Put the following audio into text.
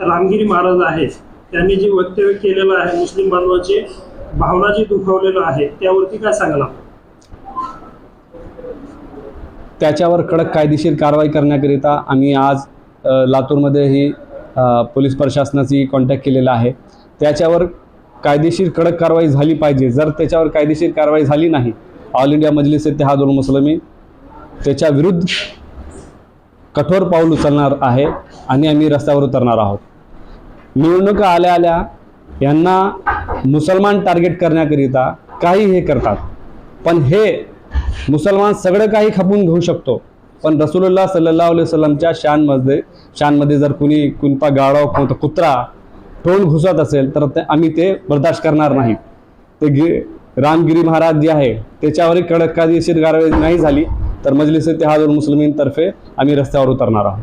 रामगिरी महाराज आहेत त्यांनी जे वक्तव्य केलेलं आहे मुस्लिम बांधवांचे भावना जी दुखवलेलं आहे त्यावरती काय सांगाल त्याच्यावर कडक कायदेशीर कारवाई करण्याकरिता आम्ही आज लातूरमध्येही पोलीस प्रशासनाची कॉन्टॅक्ट केलेला आहे. त्याच्यावर कायदेशीर कडक कारवाई झाली पाहिजे. जर त्याच्यावर कायदेशीर कारवाई झाली नाही ऑल इंडिया मजलिस इत्तेहादुल मुस्लिमीन त्याच्या विरुद्ध कठोर पाऊल उचलणार आहे आणि आम्ही रस्त्यावर उतरणार आहोत. निवडणुका आल्या आल्या यांना मुसलमान टार्गेट करण्याकरिता काही हे करतात. पण हे मुसलमान सगळं काही खपून घेऊ शकतो. पण रसूलुल्लाह सल्लल्लाहु अलैहि वसल्लमच्या शानमध्ये शानमध्ये जर कुणी कुणपा गाडव कोणता कुत्रा टोल घुसत असेल तर ते आम्ही ते बर्दाश्त करणार नाही. ते गि रामगिरी महाराज जे आहे त्याच्यावरही कडक कायदेशीर कारवाई नाही झाली. तर मजलिस इत्तेहादुल मुस्लिमीनतर्फे आम्ही रस्त्यावर उतरणार आहोत.